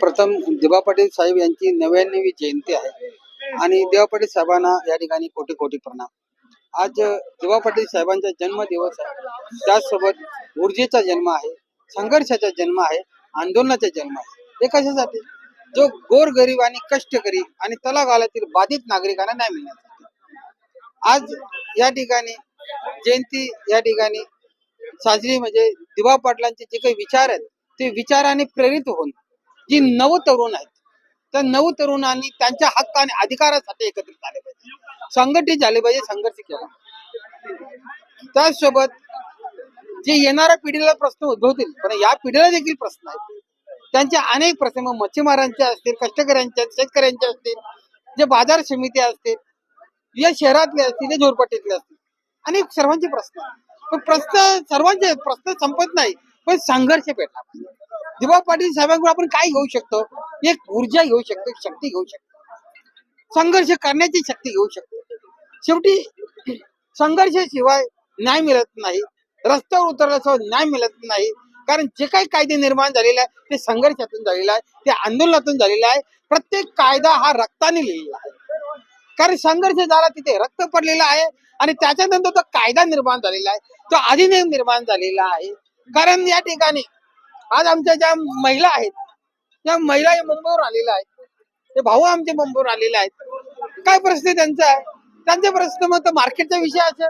प्रथम दिबा पाटील साहेब यांची नव्याण्णवी जयंती आहे. आणि दिवा पाटील साहेबांना या ठिकाणी कोटी कोटी प्रणाम. आज दिबा पाटील साहेबांचा जन्म दिवस आहे. त्याचसोबत ऊर्जेचा जन्म आहे संघर्षाचा जन्म आहे आंदोलनाचा जन्म आहे. हे कशासाठी? जो गोरगरीब आणि कष्टकरी आणि तलागालातील बाधित नागरिकांना न्याय मिळण्यासाठी. आज या ठिकाणी जयंती या ठिकाणी साजरी म्हणजे दिवा पाटलांचे जे काही विचार आहेत ते विचाराने प्रेरित होऊन जी नव तरुण आहेत त्या नव तरुणांनी त्यांच्या हक्क आणि अधिकारासाठी एकत्रित झाले पाहिजे. संघटित झाले पाहिजे संघर्ष केला. त्याचसोबत जे येणाऱ्या पिढीला प्रश्न उद्भवतील पण या पिढीला देखील प्रश्न आहेत. त्यांचे अनेक प्रश्न मग मच्छीमारांचे असतील कष्टकऱ्यांचे शेतकऱ्यांचे असतील जे बाजार समिती असतील या शहरातले असतील या झोरपट्टीतले असतील अनेक सर्वांचे प्रश्न पण प्रश्न सर्वांचे प्रश्न संपत नाही पण संघर्ष पेटला पाहिजे. दिवा पाटील साहेबांकडून आपण काय घेऊ शकतो? एक ऊर्जा घेऊ शकतो शक्ती घेऊ शकतो. संघर्ष करण्याची शक्ती घेऊ शकतो. शेवटी संघर्षाशिवाय न्याय मिळत नाही. रस्त्यावर उतरल्याशिवाय न्याय मिळत नाही. कारण जे काही कायदे निर्माण झालेले आहे ते संघर्षातून झालेलं आहे ते आंदोलनातून झालेलं आहे प्रत्येक कायदा हा रक्ताने लिहिलेला आहे. कारण संघर्ष झाला तिथे रक्त पडलेलं आहे आणि त्याच्यानंतर तो कायदा निर्माण झालेला आहे. तो अधिनियम निर्माण झालेला आहे. कारण या ठिकाणी आज आमच्या ज्या महिला आहेत त्या महिला या मुंबईवर आलेल्या आहेत ते भाऊ आमचे मुंबईवर आलेले आहेत. काय प्रश्न त्यांचा आहे? त्यांचे प्रश्न मग मार्केटचा विषय असेल.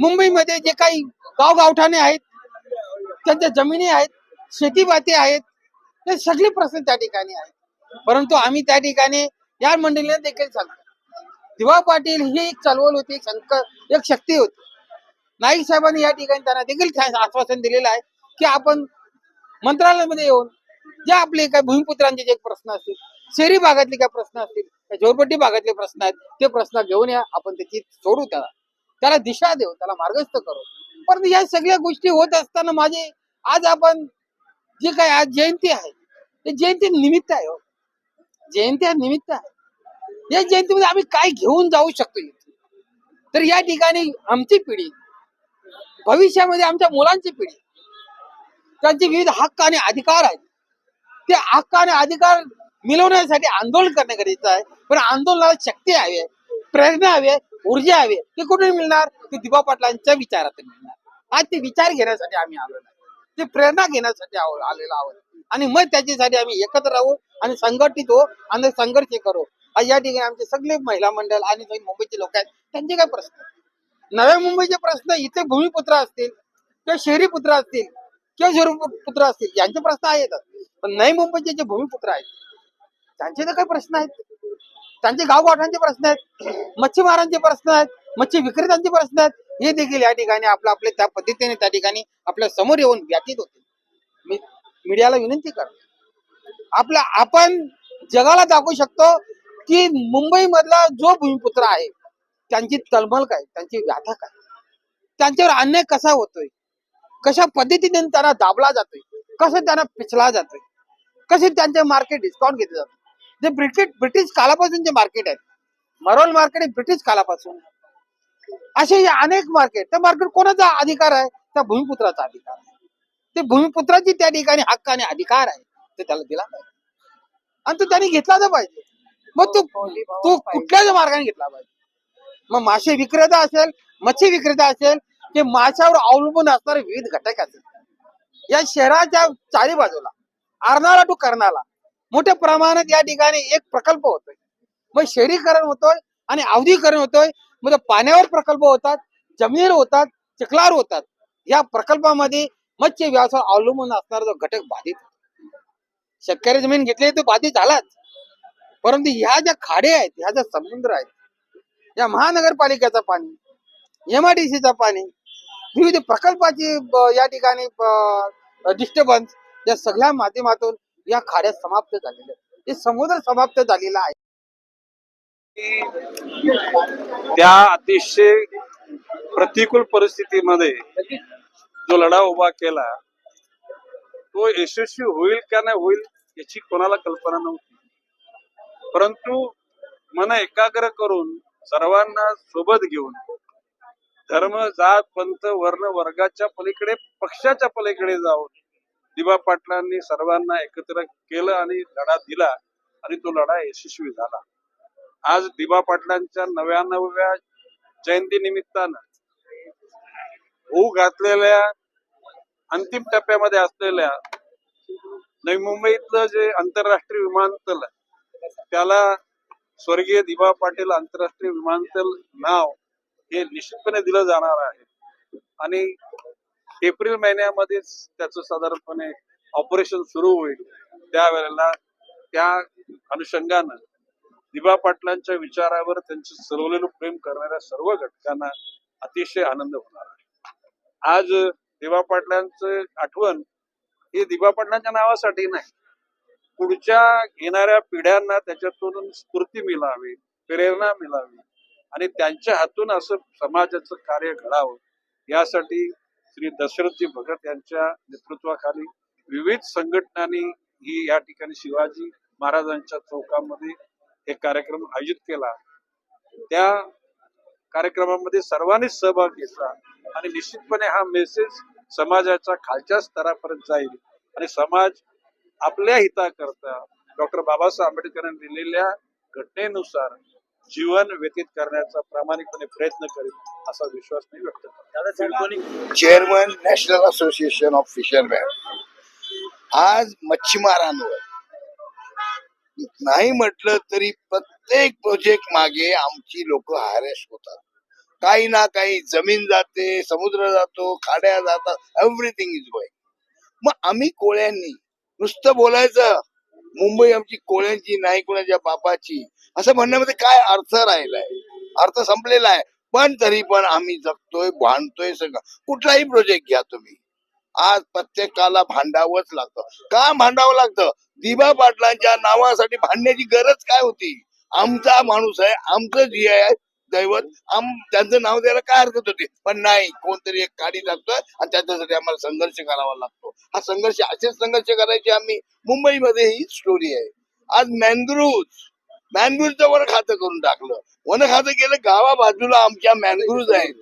मुंबईमध्ये जे काही गाव गावठाणे आहेत त्यांच्या जमिनी आहेत शेतीबाती आहेत हे सगळे प्रश्न त्या ठिकाणी आहेत. परंतु आम्ही त्या ठिकाणी या मंडळीने देखील सांगतो दिवा पाटील ही एक चळवळ होती एक संक एक शक्ती होती. नाईक साहेबांनी या ठिकाणी त्यांना देखील आश्वासन दिलेलं आहे की आपण मंत्रालयामध्ये येऊन जे आपले काही भूमिपुत्रांचे जे प्रश्न असतील शहरी भागातले काही प्रश्न असतील त्या झोरपट्टी भागातले प्रश्न आहेत ते प्रश्न घेऊन या आपण त्याची सोडू त्याला. त्याला दिशा देऊ त्याला मार्गस्थ करू. परंतु या सगळ्या गोष्टी होत असताना माझे आज आपण जे काय आज जयंती आहे ते जयंती निमित्त आहे हो. जयंती हा निमित्त आहे. या जयंतीमध्ये आम्ही काय घेऊन जाऊ शकतो तर या ठिकाणी आमची पिढी भविष्यामध्ये आमच्या मुलांची पिढी त्यांचे विविध हक्क आणि अधिकार आहेत. ते हक्क आणि अधिकार मिळवण्यासाठी आंदोलन करणे गरजेचं आहे. पण आंदोलनाला शक्ती हवी आहे प्रेरणा हवी आहे ऊर्जा हवी ते कुठून मिळणार? ते दिबा पाटलांच्या विचारातून मिळणार. आज ते विचार घेण्यासाठी आम्ही आलो ते प्रेरणा घेण्यासाठी आहो- आलेलो आहोत. आणि मग त्याच्यासाठी आम्ही एकत्र राहू आणि संघटित हो आणि संघर्ष करू. आज या ठिकाणी आमचे सगळे महिला मंडळ आणि मुंबईचे लोक आहेत. त्यांचे काय प्रश्न नव्या मुंबईचे प्रश्न इथे भूमिपुत्र असतील किंवा शहरी पुत्र असतील किंवा शहरी असतील यांचे प्रश्न आहेत. पण नाही मुंबईचे जे भूमिपुत्र आहेत त्यांचे तर काही प्रश्न आहेत. त्यांचे गावगाठांचे प्रश्न आहेत मच्छीमारांचे प्रश्न आहेत मच्छी विक्रेत्यांचे प्रश्न आहेत. हे देखील या ठिकाणी आपलं आपले त्या पद्धतीने त्या ठिकाणी आपल्यासमोर येऊन व्यतीत होते. मी मीडियाला विनंती कर आपला आपण जगाला दाखवू शकतो की मुंबई मधला जो भूमिपुत्र आहे त्यांची तलमल काय त्यांची व्याथा काय? त्यांच्यावर अन्याय कसा होतोय? कशा पद्धतीने त्यांना दाबला जातोय? कसं त्यांना पिचला जातोय? कसे त्यांचे मार्केट डिस्काउंट घेतले जाते जे ब्रिटिश ब्रिटिश कालापासून जे मार्केट आहे मरोल मार्केट हे ब्रिटिश कालापासून असे हे अनेक मार्केट त्या मार्केट कोणाचा अधिकार आहे? त्या भूमिपुत्राचा अधिकार आहे. ते भूमिपुत्राची त्या ठिकाणी हक्क आणि अधिकार आहे ते त्याला दिला पाहिजे. आणि तो त्यांनी घेतला तर पाहिजे. मग तू तो कुठल्याच मार्गाने घेतला पाहिजे. मग मासे विक्रेता असेल मच्छी विक्रेता असेल ते माशावर अवलंबून असणारे विविध घटक असतील या शहराच्या चारी बाजूला अर्नाळा टू कर्नाला मोठ्या प्रमाणात या ठिकाणी एक प्रकल्प होतोय. मग शहरीकरण होतोय आणि अवधीकरण होतोय. मग पाण्यावर प्रकल्प होतात जमिनीवर होतात चिखलावर होतात. या प्रकल्पामध्ये मत्स्य व्यवसाय अवलंबून असणारा जो घटक बाधित होतो. शेतकरी जमीन घेतली तो बाधित झालाच. परंतु ह्या ज्या खाडे आहेत ह्या ज्या समुद्र आहेत या महानगरपालिकेचं पाणी एमआयडीसीचं पाणी विविध प्रकल्पाची या ठिकाणी डिस्टर्बन्स या सगळ्या माध्यमातून या खाड्या समाप्त झालेल्या आहेत. हे समुद्र समाप्त झालेला आहे त्या अतिशय प्रतिकूल परिस्थितीमध्ये जो लढा उभा केला तो यशस्वी होईल का नाही होईल याची कोणाला कल्पना नव्हती परंतु मन एकाग्र करून सर्वांना सोबत घेऊन धर्म जात पंथ वर्ण वर्गाच्या पलीकडे पक्षाच्या पलीकडे जाऊन दिबा पाटलांनी सर्वांना एकत्र केलं आणि लढा दिला आणि तो लढा यशस्वी झाला. आज दिबा पाटलांच्या नव्याण्णव्या जयंती निमित्तानं होऊ घातलेल्या अंतिम टप्प्यामध्ये असलेल्या नवी मुंबईतलं जे आंतरराष्ट्रीय विमानतळ त्याला स्वर्गीय दिबा पाटील आंतरराष्ट्रीय विमानतळ नाव हे निश्चितपणे दिलं जाणार आहे. आणि एप्रिल महिन्यामध्येच त्याचं साधारणपणे ऑपरेशन सुरू होईल. त्यावेळेला त्या अनुषंगानं दिबा पाटलांच्या विचारावर त्यांचं सरवलेलं प्रेम करणाऱ्या सर्व घटकांना अतिशय आनंद होणार आहे. आज दिबा पाटलांचं आठवण हे दिबा पाटलांच्या नावासाठी नाही. पुढच्या येणाऱ्या पिढ्यांना त्याच्यातून स्फूर्ती मिळावी प्रेरणा मिळावी आणि त्यांच्या हातून असं समाजाचं कार्य घडावं यासाठी श्री दशरथजी भगत यांच्या नेतृत्वाखाली विविध संघटनांनी ही या ठिकाणी शिवाजी महाराजांच्या चौकामध्ये एक कार्यक्रम आयोजित केला. त्या कार्यक्रमामध्ये सर्वांनी सहभाग घेतला आणि निश्चितपणे हा मेसेज समाजाच्या खालच्या स्तरापर्यंत जाईल आणि समाज आपल्या हिताकरता डॉक्टर बाबासाहेब आंबेडकरांनी दिलेल्या घटनेनुसार जीवन व्यतीत करण्याचा प्रामाणिकपणे प्रयत्न करेल असा विश्वास मी व्यक्त करतो. Chairman national association of fisherman आज मच्छीमारांवर. नाही म्हटलं तरी प्रत्येक प्रोजेक्ट मागे आमची लोक हॅरेस होतात. काही ना काही जमीन जाते समुद्र जातो खाड्या जातात एव्हरीथिंग इज गोईंग मग आम्ही कोळ्यांनी नुसतं बोलायचं मुंबई आमची कोळ्यांची नाही कोणाच्या बापाची असं म्हणण्यामध्ये काय अर्थ राहिलाय? अर्थ संपलेला आहे. पण तरी पण आम्ही जगतोय भांडतोय सगळं. कुठलाही प्रोजेक्ट घ्या तुम्ही. आज प्रत्येकाला भांडावंच लागतं. का भांडावं लागतं? दिबा पाटलांच्या नावासाठी भांडण्याची गरज काय होती? आमचा माणूस आहे आमचं जी आहे दैवत आम त्यांचं नाव द्यायला काय हरकत होती? पण नाही कोणतरी एक काढी लागतोय आणि त्याच्यासाठी आम्हाला संघर्ष करावा लागतो. हा संघर्ष असेच संघर्ष करायचे आम्ही. मुंबईमध्ये ही स्टोरी आहे. आज मॅनग्रुव्ज मॅनग्रुव्जचं वन खातं करून टाकलं. वन खातं केलं गावा बाजूला आमच्या मॅनग्रुव्ज आहेत.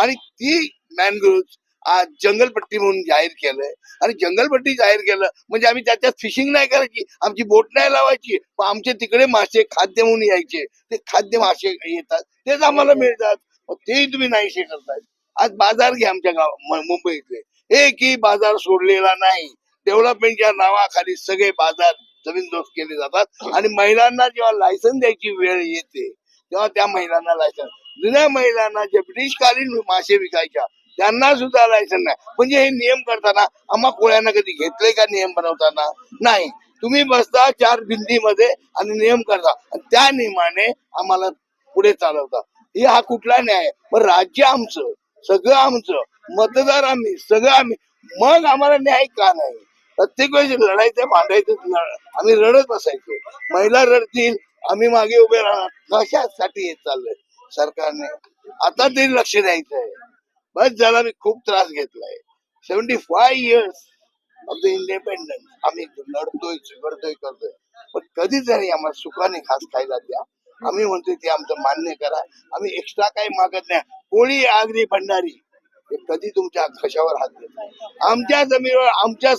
आणि ती मॅनग्रुव्ज आज जंगलपट्टी म्हणून जाहीर केलंय. आणि जंगलपट्टी जाहीर केलं म्हणजे आम्ही त्याच्यात फिशिंग नाही करायची. आमची बोट नाही लावायची. पण आमचे तिकडे मासे खाद्य म्हणून यायचे. ते खाद्य मासे येतात. तेच आम्हाला मिळतात. तेही तुम्ही नाहीसे करताय. आज बाजार घ्या आमच्या गाव मुंबईतले एकही बाजार सोडलेला नाही. डेव्हलपमेंटच्या नावाखाली सगळे बाजार जमीनदोस्त केले जातात. आणि महिलांना जेव्हा लायसन द्यायची वेळ येते तेव्हा त्या महिलांना लायसन जुन्या महिलांना जे ब्रिटिशकालीन मासे विकायच्या त्यांना सुद्धा लायसन नाही. म्हणजे हे नियम करताना आम्हा कोळ्यांना कधी घेतले का नियम बनवताना? नाही. तुम्ही बसता चार भिंतीमध्ये आणि नियम करता. त्या नियमाने आम्हाला पुढे चालवता. हे हा कुठला न्याय पण राज्य आमचं सगळं आमचं मतदार आम्ही सगळं आम्ही. मग आम्हाला न्याय का नाही? प्रत्येक वेळेस लढायचं मांडायचं आम्ही रडत बसायचो. महिला रडतील आम्ही मागे उभे राहणार. कशासाठी हे चाललंय? सरकारने. आता तरी लक्ष द्यायचं आहे बस झाला मी खूप त्रास घेतलाय. Seventy five years of the independence आम्ही लढतोय झगडतोय करतोय. पण कधी जरी आम्हाला सुखाने खास खायला द्या आम्ही म्हणतोय ते आमचं मान्य करा. आम्ही एक्स्ट्रा काही मागत नाही. कोळी आगरी भंडारी हे कधी तुमच्या घशावर हात देत नाही. आमच्या जमिनीवर आमच्या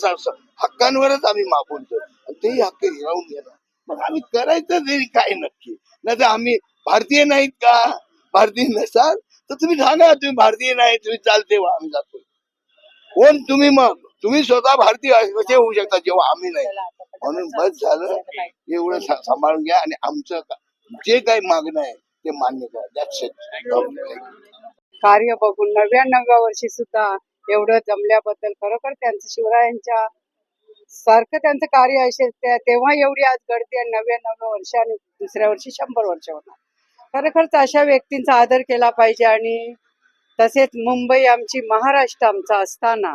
हक्कांवरच आम्ही मागवतो तेही हक्क हिरावून घेणार. मग आम्ही करायचं तरी काय नक्की? नाही तर आम्ही भारतीय नाहीत का? भारतीय नसाल? तर तुम्ही सांगा तुम्ही भारतीय नाही तुम्ही चालते व्हा आम्ही जातो. कोण तुम्ही मग? तुम्ही स्वतः भारतीय कसे होऊ शकता जेव्हा आम्ही नाही. म्हणून बस झालं एवढं सांभाळून घ्या आणि आमचं जे काही मागणं आहे ते मान्य करा. कार्य बघून नव्याण्णव्या वर्षी सुद्धा एवढं जमल्याबद्दल खरोखर त्यांचं शिवरायांच्या सारखं त्यांचं कार्य असेल तेव्हा एवढी आज गर्दी आणि नव्याण्णव्या वर्ष आणि दुसऱ्या वर्षी शंभर वर्ष होणार. खरोखरच अशा व्यक्तींचा आदर केला पाहिजे आणि तसेच मुंबई आमची महाराष्ट्र आमचा असताना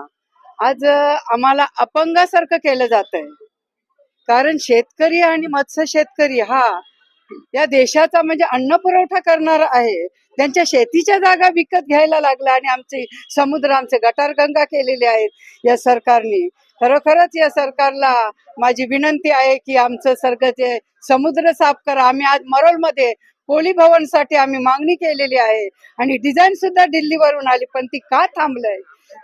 आज आम्हाला अपंगासारखं केलं जात आहे कारण शेतकरी आणि मत्स्य शेतकरी हा या देशाचा म्हणजे अन्न पुरवठा करणारा आहे. त्यांच्या शेतीच्या जागा विकत घ्यायला लागला आणि आमचे समुद्र आमचे गटारगंगा केलेले आहेत या सरकारने. खरोखरच या सरकारला माझी विनंती आहे की आमचं सर्ग जे समुद्र साफ करा. आम्ही आज मरोलमध्ये कोळी भवनसाठी आम्ही मागणी केलेली आहे. आणि डिझाईन सुद्धा दिल्लीवरून आली पण ती का थांबलंय?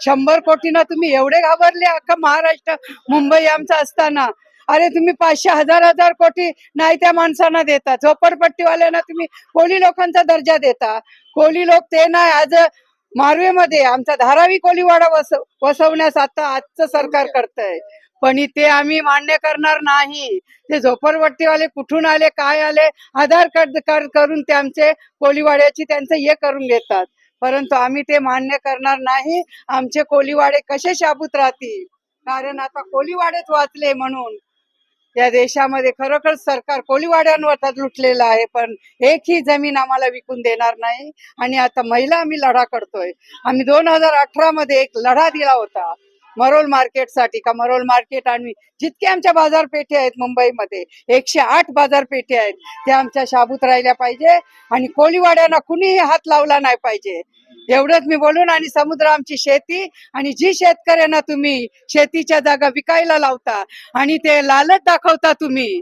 शंभर कोटीनं तुम्ही एवढे घाबरले अख्खा महाराष्ट्र? मुंबई आमचा असताना. अरे तुम्ही पाचशे हजार हजार कोटी नाही त्या माणसांना देता. झोपडपट्टीवाल्यांना तुम्ही कोळी लोकांचा दर्जा देता. कोळी लोक ते नाही. आज मारवेमध्ये आमचा धारावी कोळीवाडा वस वसवण्यास आता आजचं सरकार करतंय. पण ते आम्ही मान्य करणार नाही. ते झोपडपट्टीवाले कुठून आले काय आले आधार कार्ड कर, करून ते आमचे कोलीवाड्याची त्यांचं हे करून घेतात. परंतु आम्ही ते मान्य करणार नाही. आमचे कोलीवाडे कसे शाबूत राहतील? कारण आता कोलीवाडेच वाचले म्हणून. या देशामध्ये खरोखर सरकार कोलीवाड्यांवर लुटलेलं आहे पण एकही जमीन आम्हाला विकून देणार नाही. आणि आता महिला आम्ही लढा करतोय. आम्ही दोन हजार अठरा मध्ये एक लढा दिला होता. मरोल मार्केटसाठी का मरोल मार्केट आणि जितके आमच्या बाजारपेठे आहेत मुंबईमध्ये एकशे आठ बाजारपेठे आहेत त्या आमच्या शाबूत राहिल्या पाहिजे आणि कोळीवाड्यांना कुणीही हात लावला नाही पाहिजे. एवढंच मी बोलून आणि समुद्र आमची शेती आणि जी शेतकऱ्यांना तुम्ही शेतीच्या जागा विकायला लावता आणि ते लालच दाखवता तुम्ही.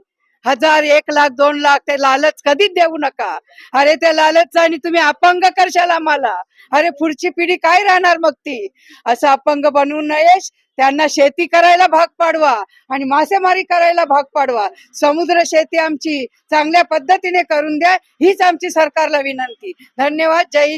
हजार एक लाख दोन लाख ते लालच कधीच देऊ नका. अरे ते लालच आणि तुम्ही अपंग करशाल आम्हाला. अरे पुढची पिढी काय राहणार मग ती? असं अपंग बनवू नयेस त्यांना शेती करायला भाग पाडवा आणि मासेमारी करायला भाग पाडवा. समुद्र शेती आमची चांगल्या पद्धतीने करून द्या हीच आमची सरकारला विनंती. धन्यवाद. जय हिंद.